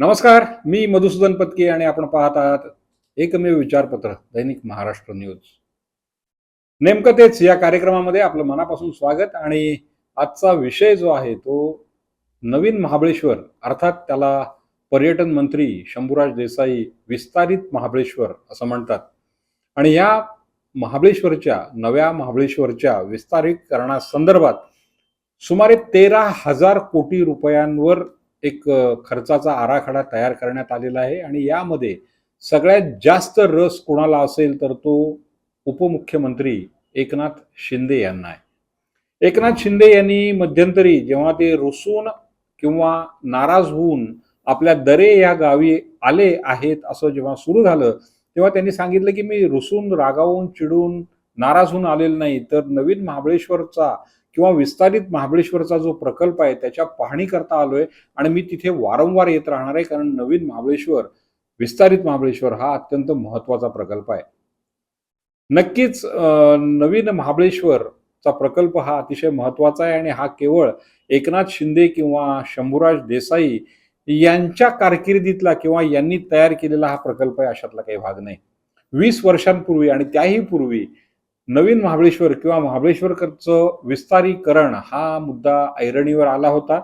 नमस्कार मी मधुसूदन पत्के आणि आपण पाहत आहात एकमेव विचारपत्र दैनिक महाराष्ट्र न्यूज. नेमकं तेच या कार्यक्रमामध्ये आपलं मनापासून स्वागत आणि आजचा विषय जो आहे तो नवीन महाबळेश्वर अर्थात त्याला पर्यटन मंत्री शंभूराज देसाई विस्तारित महाबळेश्वर असं म्हणतात. आणि या महाबळेश्वरच्या नव्या महाबळेश्वरच्या विस्तारीकरणासंदर्भात सुमारे तेरा हजार कोटी रुपयांवर एक खर्चाचा आराखडा तयार करण्यात आलेला आहे आणि यामध्ये सगळ्यात जास्त रस कोणाला असेल तर तो उपमुख्यमंत्री एकनाथ शिंदे यांना आहे. एकनाथ शिंदे यांनी मध्यंतरी जेव्हा ते रुसून किंवा नाराज होऊन आपल्या दरे या गावी आले आहेत असं जेव्हा सुरू झालं तेव्हा त्यांनी सांगितलं की मी रुसून रागावून चिडून नाराज होऊन आलेलो नाही तर नवीन महाबळेश्वरचा किंवा विस्तारित महाबळेश्वरचा जो प्रकल्प आहे त्याच्या पाहणी करता आलोय आणि मी तिथे वारंवार येत राहणार आहे कारण नवीन महाबळेश्वर विस्तारित महाबळेश्वर हा अत्यंत महत्त्वाचा प्रकल्प आहे. नक्कीच अं, नवीन महाबळेश्वरचा प्रकल्प हा अतिशय महत्त्वाचा आहे आणि हा केवळ एकनाथ शिंदे किंवा शंभूराज देसाई यांच्या कारकिर्दीतला किंवा यांनी तयार केलेला हा प्रकल्प आहे अशातला काही भाग नाही. वीस वर्षांपूर्वी आणि त्याही पूर्वी नवीन महाबळेश्वर किंवा महाबळेश्वरचं विस्तारीकरण हा मुद्दा ऐरणीवर आला होता.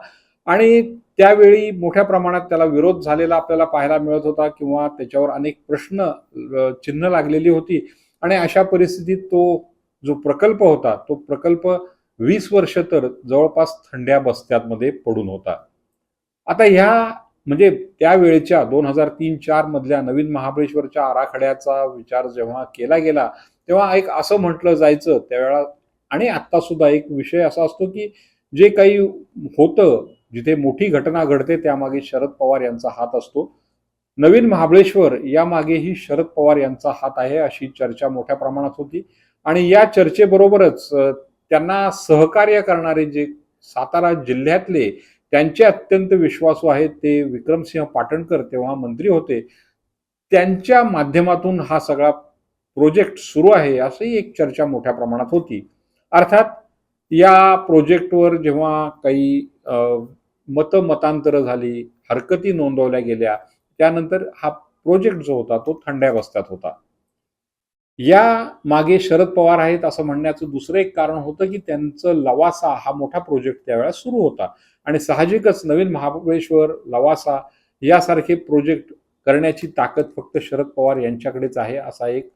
आणि त्यावेळी मोठ्या प्रमाणात त्याला विरोध झालेला आपल्याला पाहायला मिळत होता किंवा त्याच्यावर अनेक प्रश्न चिन्ह लागलेली होती. आणि अशा परिस्थितीत तो जो प्रकल्प होता तो प्रकल्प वीस वर्ष तर जवळपास थंड्या बस्त्यांमध्ये पडून होता. आता ह्या म्हणजे त्यावेळेच्या दोन हजार तीन चार मधल्या नवीन महाबळेश्वरच्या आराखड्याचा विचार जेव्हा केला गेला तेव्हा एक असं म्हटलं जायचं त्यावेळा आणि आता सुद्धा एक विषय असा असतो की जे काही होतं जिथे मोठी घटना घडते त्यामागे शरद पवार यांचा हात असतो. नवीन महाबळेश्वर यामागेही शरद पवार यांचा हात आहे अशी चर्चा मोठ्या प्रमाणात होती. आणि या चर्चेबरोबरच त्यांना सहकार्य करणारे जे सातारा जिल्ह्यातले त्यांचे अत्यंत विश्वासू आहेत ते विक्रमसिंह पाटणकर तेव्हा मंत्री होते. त्यांच्या माध्यमातून हा सगळा प्रोजेक्ट सुरू आहे असंही एक चर्चा मोठ्या प्रमाणात होती. अर्थात या प्रोजेक्टवर जेव्हा काही मतं मतांतरं झाली हरकती नोंदवल्या गेल्या त्यानंतर हा प्रोजेक्ट जो होता तो थंड्या बस्त्यात होता. या मागे शरद पवार आहेत असं म्हणण्याचं दुसरं एक कारण होतं की त्यांचं लवासा हा मोठा प्रोजेक्ट त्यावेळेला सुरू होता. आणि साहजिकच नवीन महाबळेश्वर लवासा यासारखे प्रोजेक्ट करण्याची ताकद फक्त शरद पवार यांच्याकडेच आहे असा एक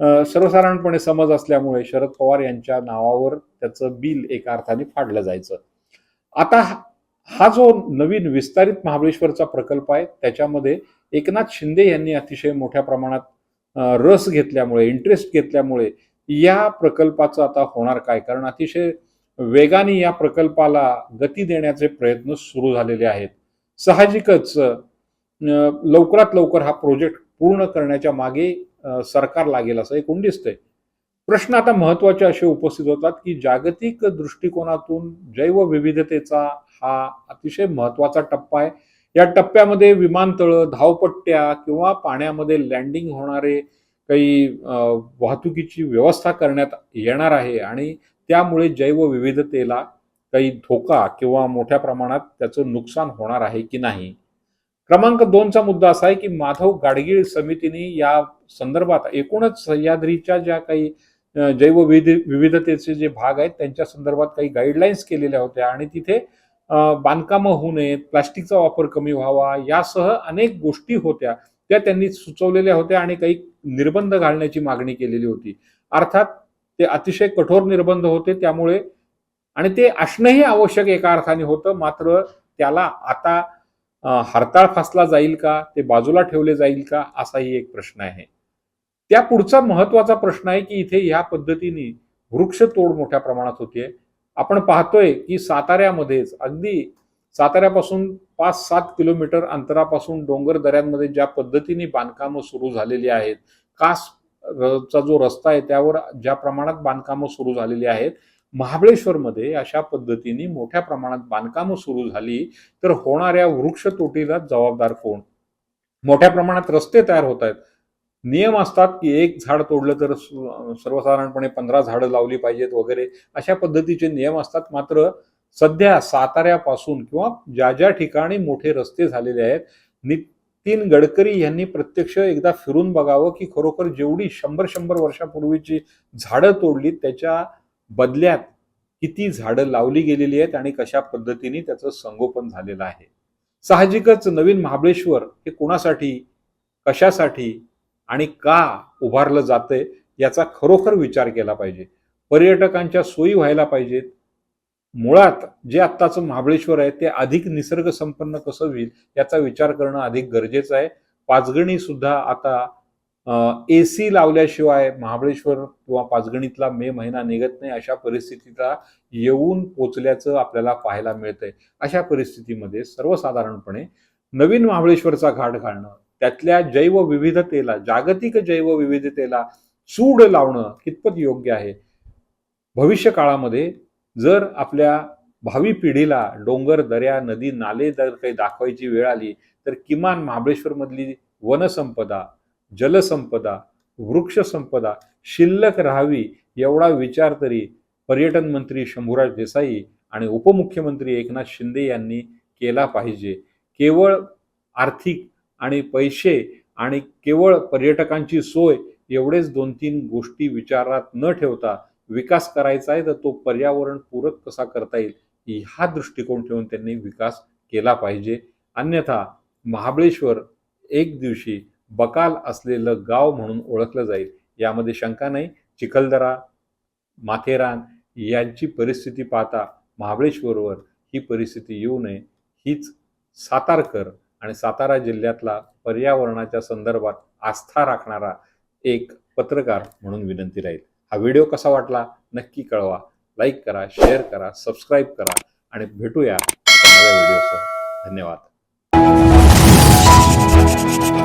सर्वसाधारणपणे समज असल्यामुळे शरद पवार यांच्या नावावर त्याचं बिल एका अर्थाने फाडलं जायचं. आता हा- जो नवीन विस्तारित महाबळेश्वरचा प्रकल्प आहे त्याच्यामध्ये एकनाथ शिंदे यांनी अतिशय मोठ्या प्रमाणात रस घेतल्यामुळे इंटरेस्ट घेतल्यामुळे या प्रकल्पाचं आता होणार काय? कारण अतिशय वेगाने या प्रकल्पाला गती देण्याचे प्रयत्न सुरू झालेले आहेत. साहजिकच लवकरात लवकर हा प्रोजेक्ट पूर्ण करण्याच्या मागे सरकार लागेल असं एकूण दिसतंय. प्रश्न आता महत्त्वाचे असे उपस्थित होतात की जागतिक दृष्टिकोनातून जैवविविधतेचा हा अतिशय महत्त्वाचा टप्पा आहे. या टप्प्यामध्ये विमानतळं धावपट्ट्या किंवा पाण्यामध्ये लँडिंग होणारे काही वाहतुकीची व्यवस्था करण्यात येणार आहे आणि त्यामुळे जैवविविधतेला काही धोका किंवा मोठ्या प्रमाणात त्याचं नुकसान होणार आहे की नाही? क्रमांक दोनचा मुद्दा असा आहे की माधव गाडगीळ समितीने या संदर्भात एकूणच सह्याद्रीच्या ज्या काही जैव विविधतेचे जे भाग आहेत त्यांच्या संदर्भात काही गाईडलाईन्स केलेल्या होत्या आणि तिथे बांधकामं होऊ नयेत प्लास्टिकचा वापर कमी व्हावा यासह अनेक गोष्टी होत्या. त्या त्यांनी सुचवलेल्या होत्या आणि काही निर्बंध घालण्याची मागणी केलेली होती. अर्थात ते अतिशय कठोर निर्बंध होते त्यामुळे आणि ते असणंही आवश्यक एका अर्थाने होतं मात्र त्याला आता हरताळ फासला जाईल का? ते बाजूला ठेवले जाईल का? असाही एक प्रश्न आहे. त्या पुढचा महत्त्वाचा प्रश्न आहे की इथे ह्या पद्धतीने वृक्षतोड मोठ्या प्रमाणात होतीये आपण पाहतोय की साताऱ्यामध्येच अगदी साताऱ्यापासून पाच सात किलोमीटर अंतरापासून डोंगर दऱ्यांमध्ये ज्या पद्धतीने बांधकामं सुरू झालेली आहेत कास चा जो रस्ता आहे त्यावर ज्या प्रमाणात बांधकामं सुरू झालेली आहेत महाबळेश्वरमध्ये अशा पद्धतीने मोठ्या प्रमाणात बांधकामं सुरू झाली तर होणाऱ्या वृक्षतोटीला जबाबदार कोण? मोठ्या प्रमाणात रस्ते तयार होत आहेत. नियम असतात की एक झाड तोडलं तर सर्वसाधारणपणे पंधरा झाडं लावली पाहिजेत वगैरे अशा पद्धतीचे नियम असतात. मात्र सध्या साताऱ्यापासून किंवा ज्या ज्या ठिकाणी मोठे रस्ते झालेले आहेत नितीन गडकरी यांनी प्रत्यक्ष एकदा फिरून बघावं की खरोखर जेवढी शंभर शंभर वर्षापूर्वीची झाडं तोडली त्याच्या बदल्यात किती झाडं लावली गेलेली आहेत आणि कशा पद्धतीने त्याचं संगोपन झालेलं आहे. साहजिकच नवीन महाबळेश्वर हे कोणासाठी कशासाठी आणि का उभारलं जातंय याचा खरोखर विचार केला पाहिजे. पर्यटकांच्या सोयी व्हायला पाहिजेत. मुळात जे आत्ताचं महाबळेश्वर आहे ते अधिक निसर्ग संपन्न कसं होईल याचा विचार करणं अधिक गरजेचं आहे. पाचगणी सुद्धा आता ए सी लावल्याशिवाय महाबळेश्वर किंवा पाचगणीतला मे महिना निघत नाही अशा परिस्थितीला येऊन पोचल्याचं आपल्याला पाहायला मिळतंय. अशा परिस्थितीमध्ये सर्वसाधारणपणे नवीन महाबळेश्वरचा घाट घालणं त्यातल्या जैवविविधतेला जागतिक जैवविविधतेला सूड लावणं कितपत योग्य आहे? भविष्य काळामध्ये जर आपल्या भावी पिढीला डोंगर दऱ्या नदी नाले जर काही दाखवायची वेळ आली तर किमान महाबळेश्वरमधली वनसंपदा जलसंपदा वृक्षसंपदा शिल्लक राहावी एवढा विचार तरी पर्यटन मंत्री शंभूराज देसाई आणि उपमुख्यमंत्री एकनाथ शिंदे यांनी केला पाहिजे. केवळ आर्थिक आणि पैसे आणि केवळ पर्यटकांची सोय एवढेच दोन तीन गोष्टी विचारात न ठेवता विकास करायचा आहे तर तो पर्यावरण पूरक कसा करता येईल हा दृष्टिकोन ठेवून त्यांनी विकास केला पाहिजे. अन्यथा महाबळेश्वर एक दिवशी बकाल असलेलं गाव म्हणून ओळखलं जाईल. यामध्ये शंका नाही. चिखलदरा माथेरान यांची परिस्थिती पाहता महाबळेश्वरवर ही परिस्थिती येऊ नये. हीच सातारकर आणि सातारा जिल्ह्यातला पर्यावरणाच्या संदर्भात आस्था राखणारा एक पत्रकार म्हणून विनंती राहील. हा व्हिडिओ कसा वाटला नक्की कळवा. लाईक करा शेअर करा सबस्क्राईब करा आणि भेटूया नव्या व्हिडिओसह. धन्यवाद.